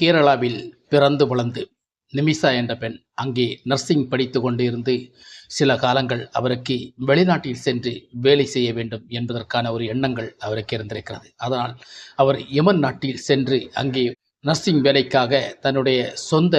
கேரளாவில் பிறந்து வளர்ந்து நிமிஷா என்ற பெண் அங்கே நர்சிங் படித்து கொண்டு இருந்து சில காலங்கள் அவருக்கு வெளிநாட்டில் சென்று வேலை செய்ய வேண்டும் என்பதற்கான ஒரு எண்ணங்கள் அவருக்கு இருந்திருக்கிறது. அதனால் அவர் யமன் நாட்டில் சென்று அங்கே நர்சிங் வேலைக்காக தன்னுடைய சொந்த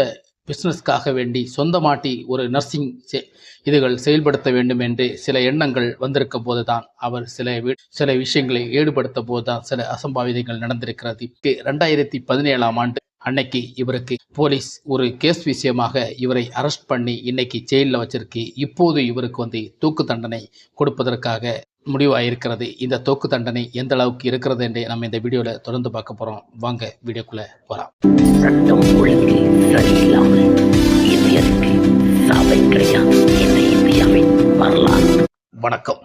பிஸ்னஸ்க்காக வேண்டி சொந்தமாட்டி ஒரு நர்சிங் செ- இதுகள் செயல்படுத்த வேண்டும் என்று சில எண்ணங்கள் வந்திருக்க போதுதான் அவர் சில சில விஷயங்களை ஈடுபடுத்த போதுதான் சில அசம்பாவிதங்கள் நடந்திருக்கிறது. ரெண்டாயிரத்தி பதினேழாம் ஆண்டு அன்னைக்கு இவருக்கு போலீஸ் ஒரு கேஸ் விஷயமாக இவரை அரெஸ்ட் பண்ணி இன்னைக்கு ஜெயிலில் வச்சிருக்கு. இப்போது இவருக்கு வந்து தூக்கு தண்டனை கொடுப்பதற்காக முடிவாயிருக்கிறது. இந்த தூக்கு தண்டனை எந்த அளவுக்கு இருக்கிறது என்று நம்ம இந்த வீடியோவில் தொடர்ந்து பார்க்க போகிறோம் வாங்க வீடியோக்குள்ளே போகலாம். சட்டம் ஒழுங்கு சரியில்லாமல் இந்தியருக்கு சாவை கிடையாது இந்த இந்தியாவின் வரலாறு? வணக்கம்.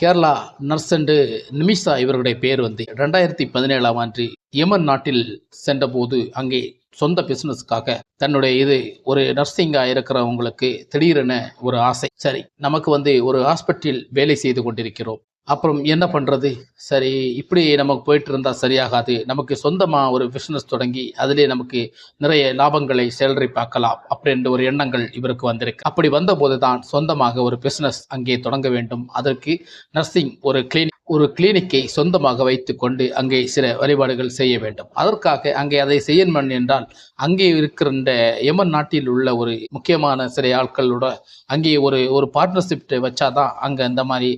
கேரளா நர்ஸ் என்று நிமிஷா இவருடைய பேர் வந்து ரெண்டாயிரத்தி பதினேழாம் ஆண்டு யமன் நாட்டில் சென்றபோது அங்கே சொந்த பிசினஸ்க்காக தன்னுடைய இது ஒரு நர்சிங்காக இருக்கிறவங்களுக்கு திடீரென ஒரு ஆசை. சரி நமக்கு வந்து ஒரு ஹாஸ்பிட்டல் வேலை செய்து கொண்டிருக்கிறோம். அப்புறம் என்ன பண்ணுறது சரி இப்படி நமக்கு போயிட்டு இருந்தால் சரியாகாது. நமக்கு சொந்தமாக ஒரு பிஸ்னஸ் தொடங்கி அதிலே நமக்கு நிறைய லாபங்களை சேலரி பார்க்கலாம் அப்படின்ற ஒரு எண்ணங்கள் இவருக்கு வந்திருக்கு. அப்படி வந்தபோது தான் சொந்தமாக ஒரு பிஸ்னஸ் அங்கே தொடங்க வேண்டும். அதற்கு நர்சிங் ஒரு கிளினிக் ஒரு கிளினிக்கை சொந்தமாக வைத்துக்கொண்டு அங்கே சில வழிபாடுகள் செய்ய வேண்டும். அதற்காக அங்கே அதை செய்யணும் என்றால் அங்கே இருக்கிற எமன் யமன் நாட்டில் உள்ள ஒரு முக்கியமான சில ஆட்களோட அங்கே ஒரு ஒரு பார்ட்னர்ஷிப் வச்சாதான் அங்கே அந்த மாதிரி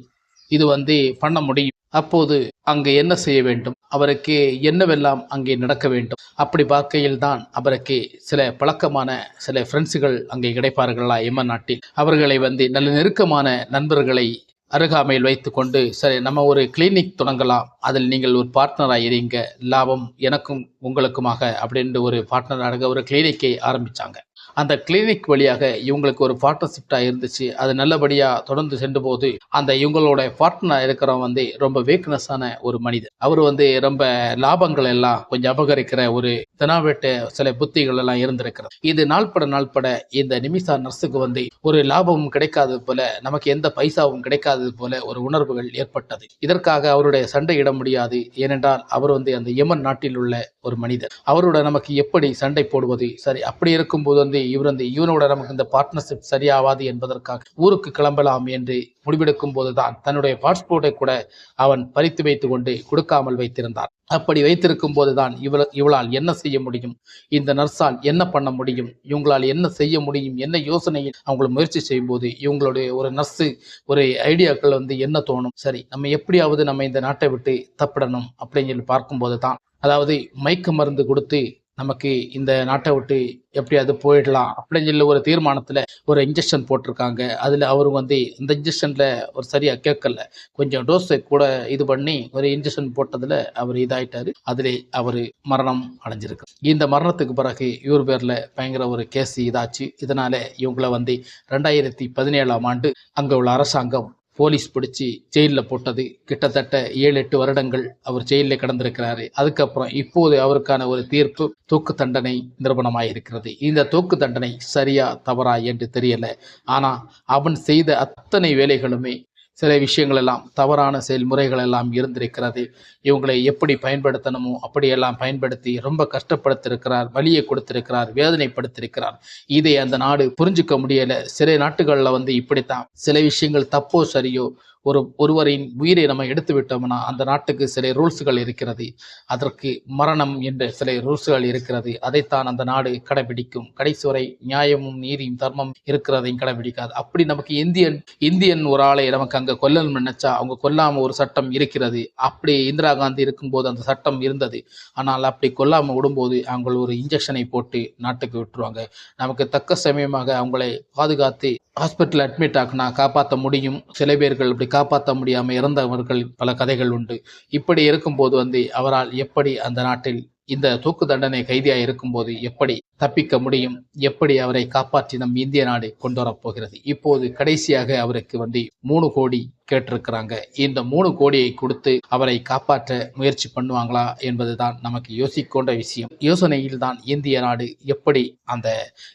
இது வந்து பண்ண முடியும். அப்போது அங்கு என்ன செய்ய வேண்டும்? அவருக்கு என்னவெல்லாம் அங்கே நடக்க வேண்டும்? அப்படி பார்க்கையில் தான் அவருக்கு சில பழக்கமான சில ஃப்ரெண்ட்ஸுகள் அங்கே கிடைப்பார்களா எம்மன் நாட்டில்? அவர்களை வந்து நல்ல நெருக்கமான நண்பர்களை அருகாமையில் வைத்துக்கொண்டு சரி நம்ம ஒரு கிளினிக் தொடங்கலாம். அதில் நீங்கள் ஒரு பார்ட்னராக இருங்க. லாபம் எனக்கும் உங்களுக்குமாக அப்படின்ற ஒரு பார்ட்னராக ஒரு கிளினிக்கை ஆரம்பித்தாங்க அந்த கிளினிக் வழியாக இவங்களுக்கு ஒரு பார்ட்னர்ஷிப்டாக இருந்துச்சு. அது நல்லபடியாக தொடர்ந்து சென்ற போது அந்த இவங்களோட பார்ட்னர் இருக்கிறவன் வந்து ரொம்ப வீக்னஸான ஒரு மனிதர் அவர் வந்து ரொம்ப லாபங்கள் எல்லாம் கொஞ்சம் அபகரிக்கிற ஒரு தெனாவெட்ட சில புத்திகள் எல்லாம் இருந்திருக்கிறது. இது நாள்பட நாள்பட இந்த நிமிஷா நர்ஸுக்கு வந்து ஒரு லாபமும் கிடைக்காதது போல நமக்கு எந்த பைசாவும் கிடைக்காதது போல ஒரு உணர்வுகள் ஏற்பட்டது. இதற்காக அவருடைய சண்டையிட முடியாது. ஏனென்றால் அவர் வந்து அந்த யமன் நாட்டில் உள்ள ஒரு மனிதர். அவரோட நமக்கு எப்படி சண்டை போடுவது? சரி அப்படி இருக்கும்போது வந்து இவர் வந்து இவனோட நமக்கு இந்த பார்ட்னர்ஷிப் சரியாவாது என்பதற்காக ஊருக்கு கிளம்பலாம் என்று முடிவெடுக்கும் போதுதான் தன்னுடைய பாஸ்போர்ட்டை கூட அவன் பறித்து வைத்து கொண்டு கொடுக்காமல் வைத்திருந்தார் அப்படி வைத்திருக்கும் போதுதான் இவள் இவளால் என்ன செய்ய முடியும்? இந்த நர்ஸால் என்ன பண்ண முடியும்? இவங்களால் என்ன செய்ய முடியும்? என்ன யோசனையில் அவங்கள முயற்சி செய்யும்போது இவங்களுடைய ஒரு நர்ஸு ஒரு ஐடியாக்கள் வந்து என்ன தோணும்? சரி நம்ம எப்படியாவது நம்ம இந்த நாட்டை விட்டு தப்பிடணும் அப்படின்னு சொல்லி பார்க்கும்போது தான் அதாவது மயக்க மருந்து கொடுத்து நமக்கு இந்த நாட்டை விட்டு எப்படியாவது போயிடலாம் அப்படின்னு சொல்லி ஒரு தீர்மானத்தில் ஒரு இன்ஜெக்ஷன் போட்டிருக்காங்க. அதில் அவர் வந்து இந்த இன்ஜெக்ஷனில் ஒரு சரியாக கேட்கல. கொஞ்சம் டோஸை கூட இது பண்ணி ஒரு இன்ஜெக்ஷன் போட்டதில் அவர் இதாயிட்டார். அதில் அவர் மரணம் அடைஞ்சிருக்கு இந்த மரணத்துக்கு பிறகு இவர் பேரில் பயங்கர ஒரு கேஸ் இதாச்சு. இதனால் இவங்கள வந்து ரெண்டாயிரத்தி பதினேழாம் ஆண்டு அங்கே உள்ள அரசாங்கம் போலீஸ் பிடிச்சி ஜெயிலில் போட்டது கிட்டத்தட்ட ஏழு எட்டு வருடங்கள் அவர் ஜெயிலில் கடந்திருக்கிறாரு. அதுக்கப்புறம் இப்போது அவருக்கான ஒரு தீர்ப்பு தூக்கு தண்டனை நிரூபணமாயிருக்கிறது. இந்த தூக்கு தண்டனை சரியா தவறா என்று தெரியல. ஆனால் அவன் செய்த அத்தனை வேலைகளுமே சில விஷயங்கள் எல்லாம் தவறான செயல்முறைகள் எல்லாம் இருந்திருக்கிறது. இவங்களை எப்படி பயன்படுத்தணுமோ அப்படியெல்லாம் பயன்படுத்தி ரொம்ப கஷ்டப்படுத்திருக்கிறார் வலியை கொடுத்திருக்கிறார் வேதனைப்படுத்திருக்கிறார். இதை அந்த நாடு புரிஞ்சுக்க முடியலை. சில நாட்டுகளில் வந்து இப்படித்தான். சில விஷயங்கள் தப்போ சரியோ ஒரு ஒருவரின் உயிரை நம்ம எடுத்து விட்டோம்னா அந்த நாட்டுக்கு சில ரூல்ஸுகள் இருக்கிறது. அதற்கு மரணம் என்ற சில ரூல்ஸுகள் இருக்கிறது. அதைத்தான் அந்த நாடு கடைபிடிக்கும். கடைசி வரை நியாயமும் நீதியும் தர்மம் இருக்கிறதையும் கடைபிடிக்காது. அப்படி நமக்கு இந்தியன் இந்தியன் ஒரு ஆளை நமக்கு அங்கே கொல்லணும் நினைச்சா அவங்க கொல்லாம ஒரு சட்டம் இருக்கிறது. அப்படி இந்திரா காந்தி இருக்கும்போது அந்த சட்டம் இருந்தது. ஆனால் அப்படி கொல்லாம விடும்போது அவங்க ஒரு இன்ஜெக்ஷனை போட்டு நாட்டுக்கு விட்டுருவாங்க. நமக்கு தக்க சமயமாக அவங்களை பாதுகாத்து ஹாஸ்பிட்டல் அட்மிட் ஆக்கினா காப்பாற்ற முடியும். சில பேர்கள் இப்படி காப்பாற்ற முடியாமல் இறந்தவர்கள் பல கதைகள் உண்டு. இப்படி இருக்கும்போது வந்து அவரால் எப்படி அந்த நாட்டில் இந்த தூக்கு தண்டனை கைதியாக இருக்கும்போது எப்படி தப்பிக்க முடியும்? எப்படி அவரை காப்பாற்றி நம் இந்திய நாடு கொண்டு வரப் போகிறது? இப்போது கடைசியாக அவருக்கு வந்து மூணு கோடி கேட்டிருக்கிறாங்க. இந்த மூணு கோடியை கொடுத்து அவரை காப்பாற்ற முயற்சி பண்ணுவாங்களா என்பதுதான் நமக்கு யோசிக்கொண்ட விஷயம். யோசனையில் தான் இந்திய நாடு எப்படி அந்த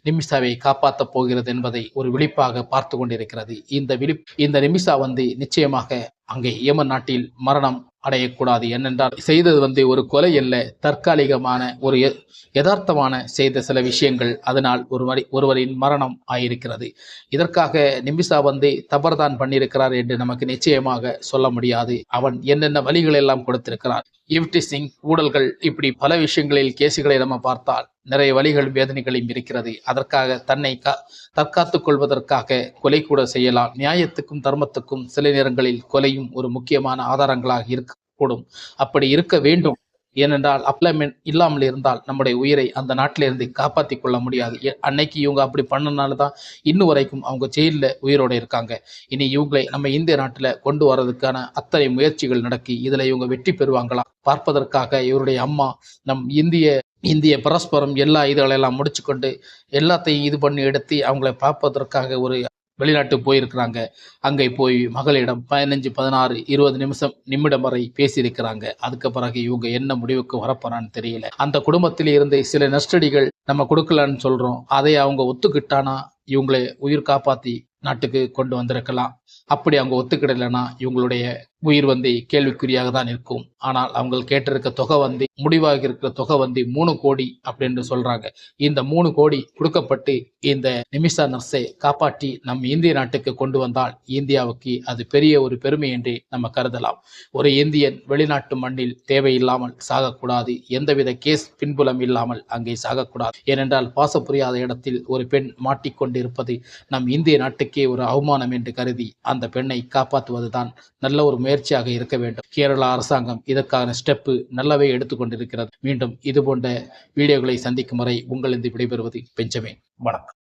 நிமிஷாவை காப்பாற்றப் போகிறது என்பதை ஒரு விழிப்பாக பார்த்து கொண்டிருக்கிறது. இந்த விழிப் இந்த நிமிஷா வந்து நிச்சயமாக அங்கே ஏமன் நாட்டில் மரணம் அடையக்கூடாது ஏனென்றால் செய்தது வந்து ஒரு கொலை அல்ல தற்காலிகமான ஒரு யதார்த்தமான செய்த சில விஷயங்கள் அதனால் ஒருவரி ஒருவரின் மரணம் ஆயிருக்கிறது. இதற்காக நிமிஷா வந்து தவறுதான் பண்ணியிருக்கிறார் என்று நமக்கு நிச்சயமாக சொல்ல முடியாது. அவன் என்னென்ன வழிகள் எல்லாம் கொடுத்திருக்கிறார் இவ்டிசிங் ஊழல்கள் இப்படி பல விஷயங்களில் கேசுகளை நம்ம பார்த்தால் நிறைய வழிகள் வேதனைகளையும் இருக்கிறது. அதற்காக தன்னை கா தற்காத்துக் கொள்வதற்காக கொலை கூட செய்யலாம். நியாயத்துக்கும் தர்மத்துக்கும் சில நேரங்களில் கொலையும் ஒரு முக்கியமான ஆதாரங்களாக இருக்கக்கூடும். அப்படி இருக்க வேண்டும். ஏனென்றால் அப்ளைமெண்ட் இல்லாமல் இருந்தால் நம்முடைய உயிரை அந்த நாட்டிலிருந்து காப்பாற்றி கொள்ள முடியாது. அன்னைக்கு இவங்க அப்படி பண்ணனால தான் இன்னும் வரைக்கும் அவங்க ஜெயிலில் உயிரோடு இருக்காங்க. இனி இவங்களை நம்ம இந்திய நாட்டில் கொண்டு வர்றதுக்கான அத்தனை முயற்சிகள் நடக்கி இதில் இவங்க வெற்றி பெறுவாங்களா பார்ப்பதற்காக இவருடைய அம்மா நம் இந்திய இந்திய பரஸ்பரம் எல்லா இதுகளெல்லாம் முடிச்சுக்கொண்டு எல்லாத்தையும் இது பண்ணி எடுத்து அவங்கள பார்ப்பதற்காக ஒரு வெளிநாட்டு போயிருக்கிறாங்க. அங்கே போய் மகளிடம் பதினஞ்சு பதினாறு இருபது நிமிஷம் நிமிடம் வரை பேசியிருக்கிறாங்க. அதுக்கு பிறகு இவங்க என்ன முடிவுக்கு வரப்போறான்னு தெரியல. அந்த குடும்பத்தில் இருந்து சில நஷ்டடிகள் நம்ம கொடுக்கலான்னு சொல்றோம். அதை அவங்க ஒத்துக்கிட்டானா? இவங்களை உயிர் காப்பாத்தி நாட்டுக்கு கொண்டு வந்திருக்கலாம். அப்படி அவங்க ஒத்துக்கிடலைன்னா இவங்களுடைய உயிர் வந்து கேள்விக்குறியாக தான் இருக்கும். ஆனால் அவங்க கேட்டிருக்க தொகை வந்து முடிவாக இருக்கிற தொகை வந்து மூணு கோடி அப்படின்னு சொல்றாங்க. இந்த மூணு கோடி கொடுக்கப்பட்டு இந்த நிமிஷா நர்ஸை காப்பாற்றி நம் இந்திய நாட்டுக்கு கொண்டு வந்தால் இந்தியாவுக்கு அது பெரிய ஒரு பெருமை என்று நம்ம கருதலாம். ஒரு இந்தியன் வெளிநாட்டு மண்ணில் தேவையில்லாமல் சாகக்கூடாது. எந்தவித கேஸ் பின்புலம் இல்லாமல் அங்கே சாகக்கூடாது. ஏனென்றால் பாச புரியாத இடத்தில் ஒரு பெண் மாட்டிக்கொண்டிருப்பது நம் இந்திய நாட்டுக்கே ஒரு அவமானம் என்று கருதி அந்த பெண்ணை காப்பாற்றுவதுதான் நல்ல ஒரு முயற்சியாக இருக்க வேண்டும். கேரளா அரசாங்கம் இதற்கான ஸ்டெப்பு நல்லாவே எடுத்துக்கொண்டிருக்கிறது மீண்டும் இது போன்ற வீடியோக்களை சந்திக்கும் வரை உங்களிருந்து விடைபெறுவது பெஞ்சமின். வணக்கம்.